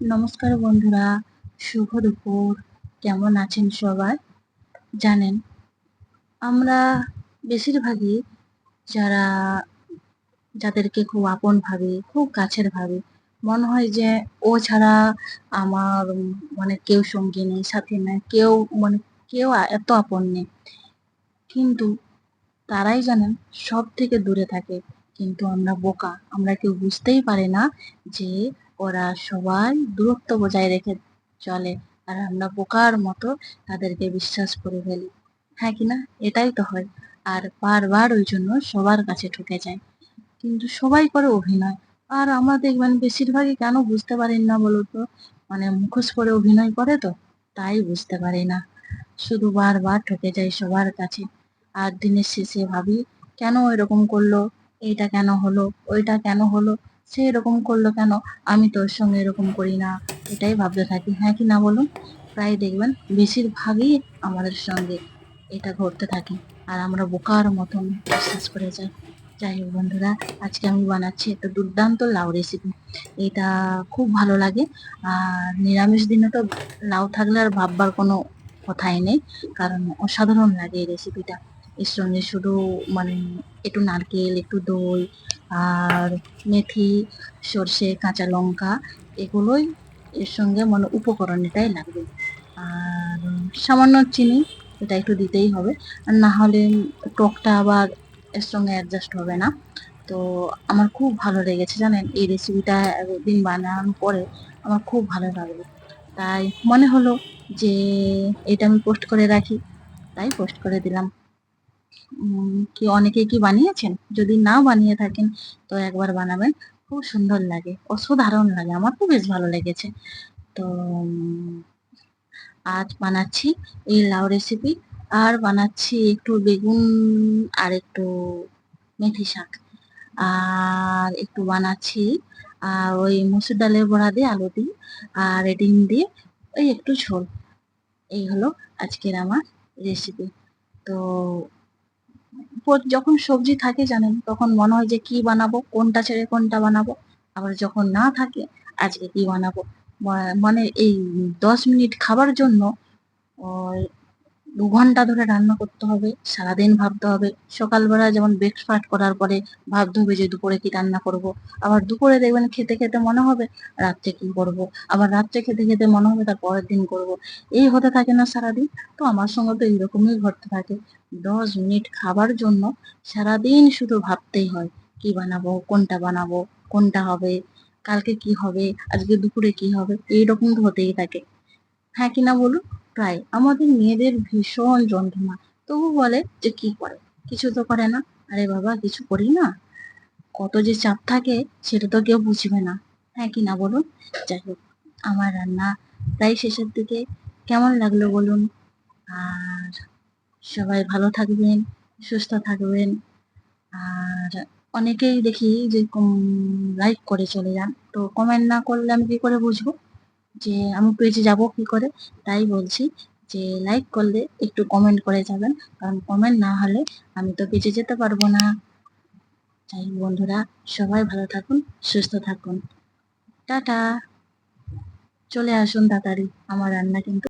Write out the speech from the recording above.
নমস্কার বন্ধুরা, শুভ দুপুর। কেমন আছেন সবাই? জানেন, আমরা বেশিরভাগই যারা, যাদেরকে খুব আপন ভাবি, খুব কাছের ভাবি, মনে হয় যে ও ছাড়া আমার মানে কেউ সঙ্গী নেই, সাথে নেই, কেউ মানে কেউ এত আপন নেই। কিন্তু তারাই জানেন সব থেকে দূরে থাকে। কিন্তু আমরা বোকা, আমরা কেউ বুঝতেই পারি না যে ওরা সবাই দূরত্ব বজায় রেখে চলে আর আমরা বোকার মতো তাদেরকে বিশ্বাস করে ফেলি। হ্যাঁ কিনা এটাই তো হয়। আর বারবার ওই জন্য সবার কাছে ঠকে যায়। কিন্তু সবাই করে অভিনয়। আর আমরা দেখবেন বেশিরভাগই কেন বুঝতে পারেন না বলতো মানে মুখোশ করে অভিনয় করে তো? তাই বুঝতে পারি না। শুধু বারবার ঠকে যাই সবার কাছে। আর দিনের শেষে ভাবি, কেন এরকম করল? এইটা কেন হলো? ওইটা কেন হলো? সে এরকম করল কেন? আমি তোর সঙ্গে এরকম করি না। এটাই ভাবতে থাকি। হ্যাঁ কি না বলুন? প্রায় দেখবেন, বেশিরভাগই আমাদের সঙ্গে এটা ঘটতে থাকে। আর আমরা বোকার মতন বিশ্বাস করে যাই। যাই হোক বন্ধুরা, আজকে আমি বানাচ্ছি একটা দুর্দান্ত লাউ রেসিপি এটা খুব ভালো লাগে। আর নিরামিষ দিনে তো লাউ থাকলে আর ভাববার কোনো কথাই নেই। কারণ অসাধারণ লাগে এই রেসিপিটা এর সঙ্গে শুধু মানে একটু নারকেল, একটু দই আর মেথি, সর্ষে, কাঁচা লঙ্কা এগুলোই এর সঙ্গে মানে উপকরণ এটাই লাগবে। আর সামান্য চিনি, এটা একটু দিতেই হবে। আর না হলে টকটা আবার এর সঙ্গে অ্যাডজাস্ট হবে না। তো আমার খুব ভালো লেগেছে জানেন, এই রেসিপিটা একদিন বানানোর পরে আমার খুব ভালো লাগল। তাই মনে হলো যে এটা আমি পোস্ট করে রাখি। তাই পোস্ট করে দিলাম। কি অনেকে কি বানিয়েছেন? যদি না বানিয়ে থাকেন, তো একবার বানাবেন। খুব সুন্দর লাগে, অসাধারণ লাগে, আমার তো বেশ ভালো লেগেছে। তো, আজ বানাচ্ছি এই লাউ রেসিপি আর বানাচ্ছি একটু বেগুন আর একটু মেথি শাক। আর একটু বানাচ্ছি আর ওই মসুর ডালের বড়া দিয়ে আলু দিয়ে, আর ডিম দিয়ে ওই একটু ঝোল। এই হলো আজকের আমার রেসিপি তো যখন সবজি থাকে জানেন, তখন মনে হয় যে কি বানাবো, কোনটা ছেড়ে কোনটা বানাবো। আবার যখন না থাকে, আজকে কি বানাবো? মানে এই দশ মিনিট খাবার জন্য দু ঘণ্টা ধরে রান্না করতে হবে, সারাদিন ভাবতে হবে। সকালবেলা যেমন ব্রেকফাস্ট করার পরে ভাবতে হবে যে দুপুরে কি রান্না করব। আবার দুপুরে দেখবেন খেতে খেতে মনে হবে রাত্রে কি করব। আবার রাত্রে খেতে খেতে মনে হবে তার পরের দিন করব। এই হতে থাকে না সারাদিন। তো আমার সঙ্গে তো এইরকমই ঘটতে থাকে। দশ মিনিট খাবার জন্য সারাদিন শুধু ভাবতেই হয়, কি বানাবো, কোনটা বানাবো, কোনটা হবে, কালকে কি হবে, আজকে দুপুরে কি হবে, এইরকম হতেই থাকে। হ্যাঁ কিনা বলুন? প্রায় আমাদের মেয়েদের ভীষণ যন্ত্রণা। তবু বলে যে কি করে? কিছু তো করে না। আরে বাবা, কিছু করি না? কত যে চাপ থাকে, সেটা তো কেউ বুঝবে না। হ্যাঁ কি না বলুন? যাই হোক, আমার রান্না প্রায় শেষের দিকে। কেমন লাগল বলুন? আর সবাই ভালো থাকবেন, সুস্থ থাকবেন। আর অনেকেই দেখি যে লাইক করে চলে যান। তো কমেন্ট না করলে আমি কি করে বুঝব? যে আমি পেজে যাব কি করে, তাই বলছি যে লাইক করলে একটু কমেন্ট করে যাবেন। কারণ কমেন্ট না হলে আমি তো পেজে যেতে পারব না। তাই বন্ধুরা, সবাই ভালো থাকুন, সুস্থ থাকুন। টাটা। চলে আসুন তাড়াতাড়ি, আমার রান্না কিন্তু